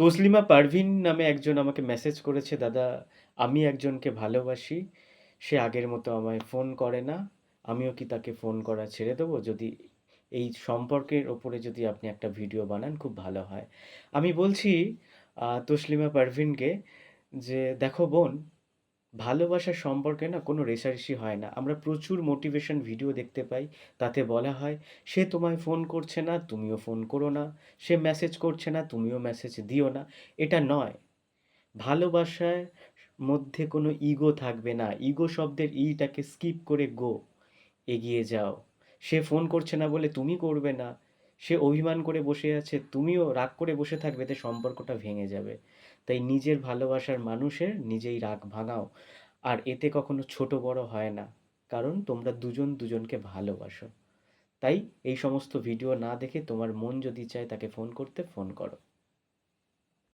তসলিমা পারভিন নামে একজন আমাকে মেসেজ করেছে, দাদা, আমি একজনকে ভালোবাসি, সে আগের মতো আমায় ফোন করে না, আমিও কি তাকে ফোন করা ছেড়ে দেবো? যদি এই সম্পর্কের ওপরে যদি আপনি একটা ভিডিও বানান, খুব ভালো হয়। আমি বলছি তসলিমা পারভিনকে যে, দেখো বোন ভালোবাসার সম্পর্কে না কোনো রেষারেষি হয় না। আমরা প্রচুর মোটিভেশন ভিডিও দেখতে পাই, তাতে বলা হয়, সে তোমায় ফোন করছে না, তুমিও ফোন করো না। সে মেসেজ করছে না, তুমিও মেসেজ দিও না। এটা নয়। ভালোবাসার মধ্যে কোনো ইগো থাকবে না। ইগো শব্দের ইটাকে স্কিপ করে গো এগিয়ে যাও। সে ফোন করছে না বলে তুমি করবে না। সে অভিমান করে বসে আছে, তুমিও রাগ করে বসে থাকবে তে সম্পর্কটা ভেঙে যাবে। তাই নিজের ভালোবাসার মানুষের নিজেই রাগ ভাঙাও। আর এতে কখনো ছোট বড় হয় না, কারণ তোমরা দুজন দুজনকে ভালোবাসো। তাই এই সমস্ত ভিডিও না দেখে তোমার মন যদি চায় তাকে ফোন করতে, ফোন করো।